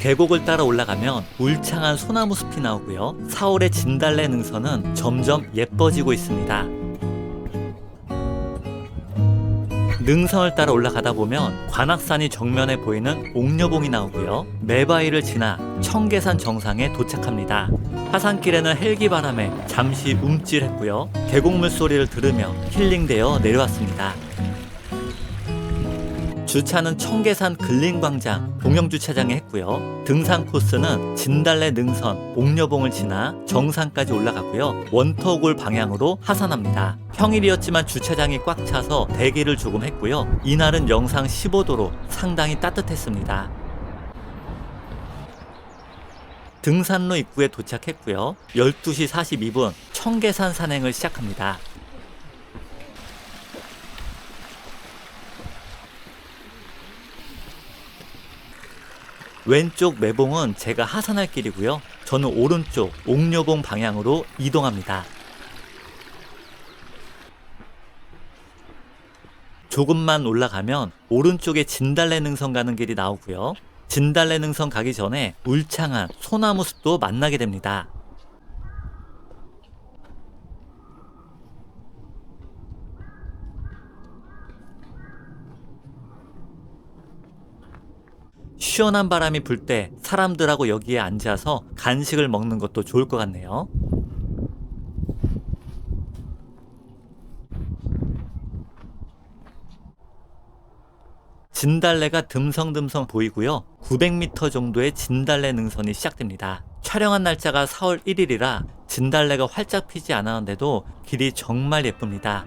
계곡을 따라 올라가면 울창한 소나무 숲이 나오고요. 4월의 진달래 능선은 점점 예뻐지고 있습니다. 능선을 따라 올라가다 보면 관악산이 정면에 보이는 옥녀봉이 나오고요. 매바위를 지나 청계산 정상에 도착합니다. 하산길에는 헬기 바람에 잠시 움찔했고요. 계곡물 소리를 들으며 힐링되어 내려왔습니다. 주차는 청계산 근린광장 공영주차장에 했고요. 등산 코스는 진달래 능선, 옥녀봉을 지나 정상까지 올라가고요. 원터골 방향으로 하산합니다. 평일이었지만 주차장이 꽉 차서 대기를 조금 했고요. 이날은 영상 15도로 상당히 따뜻했습니다. 등산로 입구에 도착했고요. 12시 42분 청계산 산행을 시작합니다. 왼쪽 매봉은 제가 하산할 길이고요. 저는 오른쪽 옥녀봉 방향으로 이동합니다. 조금만 올라가면 오른쪽에 진달래 능선 가는 길이 나오고요. 진달래 능선 가기 전에 울창한 소나무 숲도 만나게 됩니다. 시원한 바람이 불 때 사람들하고 여기에 앉아서 간식을 먹는 것도 좋을 것 같네요. 진달래가 듬성듬성 보이고요. 900m 정도의 진달래 능선이 시작됩니다. 촬영한 날짜가 4월 1일이라 진달래가 활짝 피지 않았는데도 길이 정말 예쁩니다.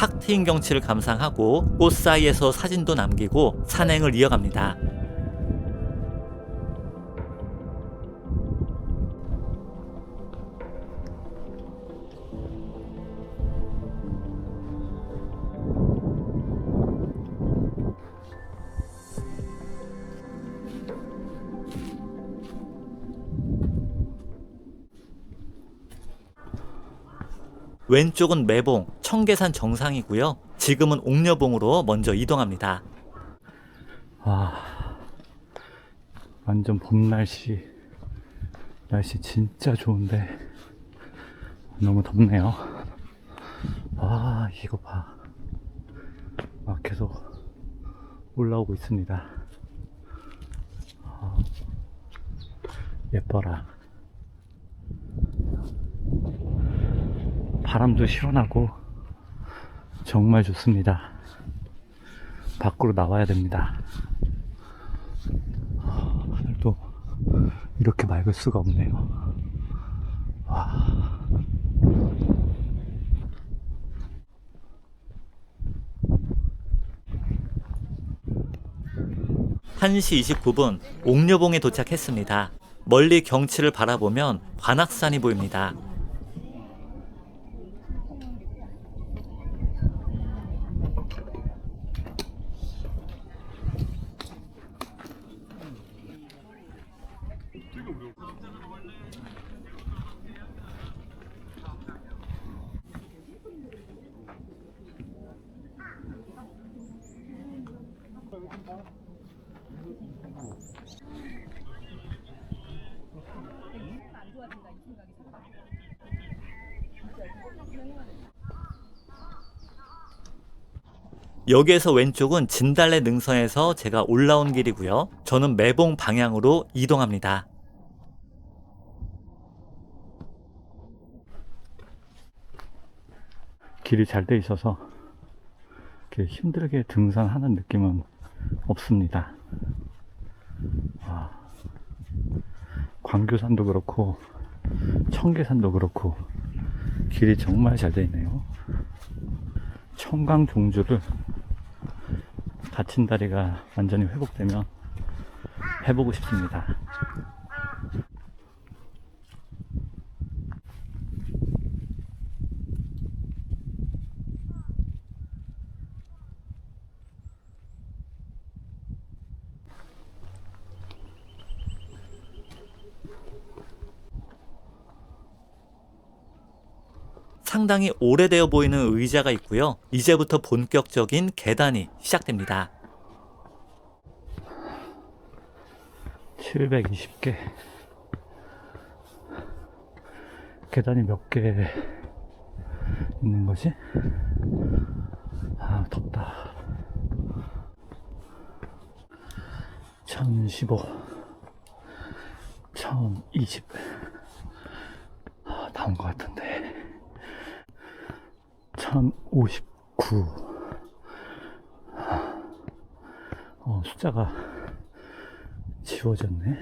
탁 트인 경치를 감상하고 꽃 사이에서 사진도 남기고 산행을 이어갑니다. 왼쪽은 매봉, 청계산 정상이고요. 지금은 옥녀봉으로 먼저 이동합니다. 아, 완전 봄 날씨. 날씨 진짜 좋은데 너무 덥네요. 와, 이거 봐. 막 계속 올라오고 있습니다. 아, 예뻐라. 바람도 시원하고 정말 좋습니다. 밖으로 나와야 됩니다. 아, 하늘도 이렇게 맑을 수가 없네요. 와. 1시 29분 옥녀봉에 도착했습니다. 멀리 경치를 바라보면 관악산이 보입니다. 여기에서 왼쪽은 진달래 능선에서 제가 올라온 길이고요. 저는 매봉 방향으로 이동합니다. 길이 잘 돼 있어서 이렇게 힘들게 등산하는 느낌은 없습니다. 와, 광교산도 그렇고 청계산도 그렇고 길이 정말 잘 돼 있네요. 청강 종주를 다친 다리가 완전히 회복되면 해보고 싶습니다. 상당히 오래되어 보이는 의자가 있고요. 이제부터 본격적인 계단이 시작됩니다. 720개. 계단이 몇 개 있는 거지? 아, 덥다. 1015. 1020. 아, 다온 것 같은데. 1059. 어, 숫자가 지워졌네.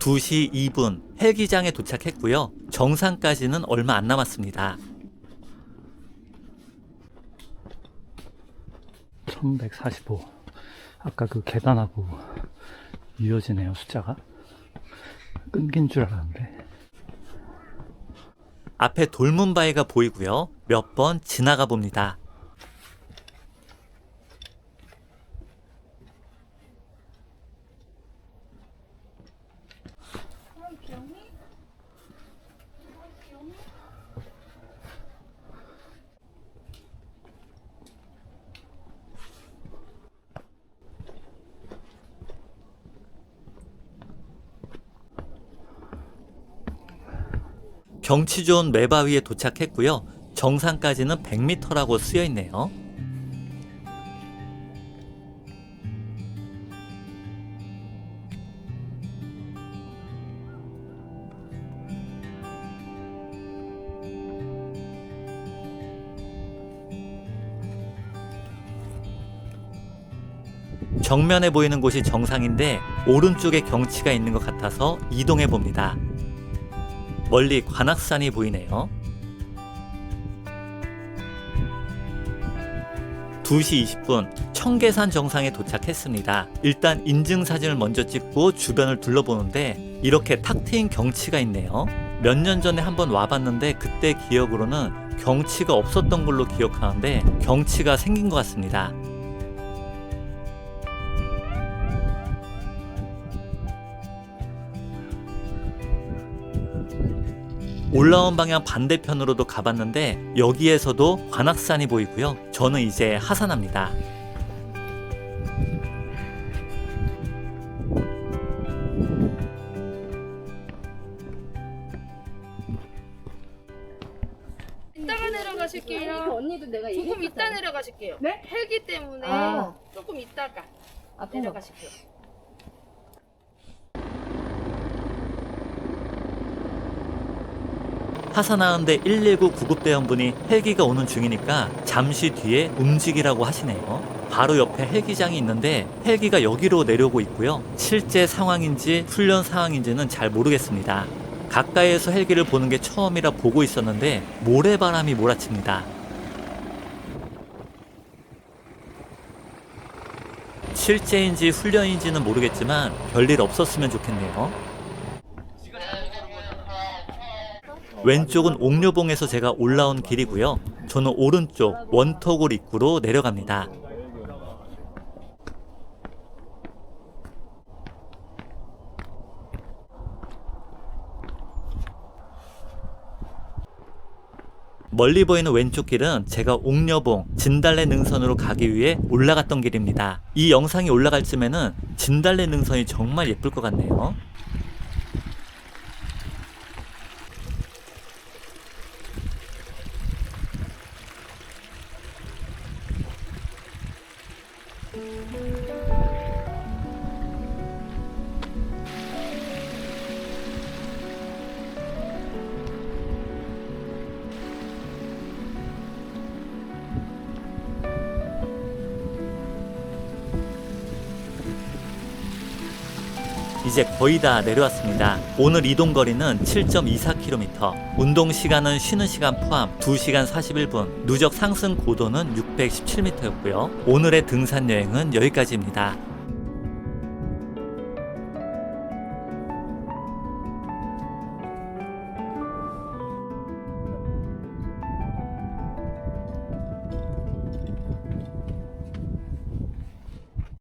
두시 2분 헬기장에 도착했고요. 정상까지는 얼마 안 남았습니다. 1145. 아까 그 계단하고 이어지네요, 숫자가. 끊긴 줄 알았는데. 앞에 돌문 바위가 보이고요. 몇 번 지나가 봅니다. 경치 좋은 매바위에 도착했고요. 정상까지는 100m라고 쓰여 있네요. 정면에 보이는 곳이 정상인데 오른쪽에 경치가 있는 것 같아서 이동해 봅니다. 멀리 관악산이 보이네요. 2시 20분 청계산 정상에 도착했습니다. 일단 인증 사진을 먼저 찍고 주변을 둘러보는데 이렇게 탁 트인 경치가 있네요. 몇 년 전에 한번 와봤는데 그때 기억으로는 경치가 없었던 걸로 기억하는데 경치가 생긴 것 같습니다. 올라온 방향 반대편으로도 가봤는데 여기에서도 관악산이 보이고요. 저는 이제 하산합니다. 이따가 내려가실게요. 언니도 내가 조금. 이따 내려가실게요. 네? 헬기 때문에 아. 조금 이따가 거. 내려가실게요. 하산하는데 119 구급대원분이 헬기가 오는 중이니까 잠시 뒤에 움직이라고 하시네요. 바로 옆에 헬기장이 있는데 헬기가 여기로 내려오고 있고요. 실제 상황인지 훈련 상황인지는 잘 모르겠습니다. 가까이에서 헬기를 보는 게 처음이라 보고 있었는데 모래바람이 몰아칩니다. 실제인지 훈련인지는 모르겠지만 별일 없었으면 좋겠네요. 왼쪽은 옥류봉에서 제가 올라온 길이고요. 저는 오른쪽 원터굴 입구로 내려갑니다. 멀리 보이는 왼쪽 길은 제가 옥녀봉 진달래 능선으로 가기 위해 올라갔던 길입니다. 이 영상이 올라갈 쯤에는 진달래 능선이 정말 예쁠 것 같네요. 이제 거의 다 내려왔습니다. 오늘 이동 거리는 7.24km, 운동 시간은 쉬는 시간 포함 2시간 41분, 누적 상승 고도는 617m였고요. 오늘의 등산 여행은 여기까지입니다.